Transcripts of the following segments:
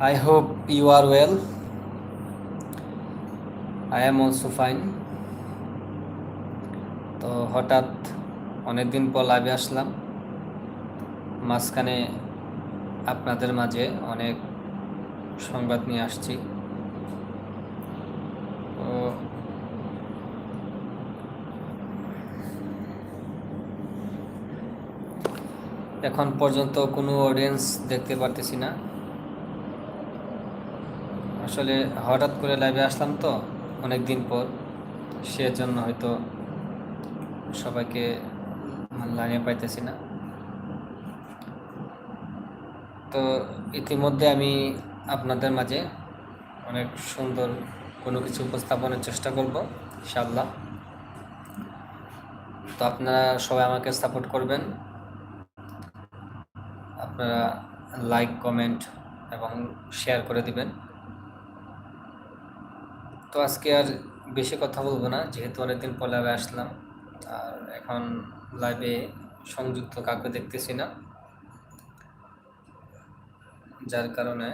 I hope you are well. I am also fine. তো হঠাৎ অনেকদিন পর লাইভে আসলাম মাঝখানে আপনাদের মাঝে অনেক সংবাদ নিয়ে আসছি তো এখন পর্যন্ত কোনো অডিয়েন্স দেখতে পারতেছি না আসলে হঠাৎ করে লাইভে আসলাম তো অনেক দিন পর। সেজন্য হয়তো সবাইকে লাইনে পাইতেছি না। তো ইতিমধ্যে আমি আপনাদের মাঝে অনেক সুন্দর কোনো কিছু উপস্থাপনের চেষ্টা করব, ইনশাআল্লাহ। তো আপনারা সবাই আমাকে সাপোর্ট করবেন। আপনারা লাইক কমেন্ট এবং শেয়ার করে দিবেন। তো আজকে আর বেশি কথা বলব না, যেহেতু অনেকদিন পর লাইভে আসলাম। আর এখন লাইভে সংযুক্ত কাউকে দেখতেছি না। যার কারণে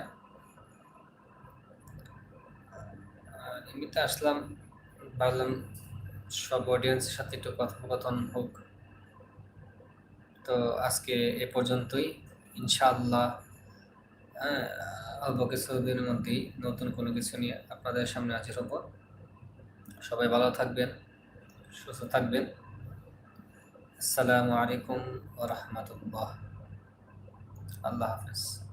এমনিতে আসলাম, ভাবলাম সব অডিয়েন্সের সাথে একটু কথোপকথন হোক। তো আজকে এ পর্যন্তই। ইনশাআল্লাহ হ্যাঁ অল্প কিছুদিনের মধ্যেই নতুন কোনো কিছু নিয়ে আপনাদের সামনে হাজির হব। সবাই ভালো থাকবেন, সুস্থ থাকবেন। আসসালামু আলাইকুম ওয়া রাহমাতুল্লাহ। আল্লাহ হাফেজ।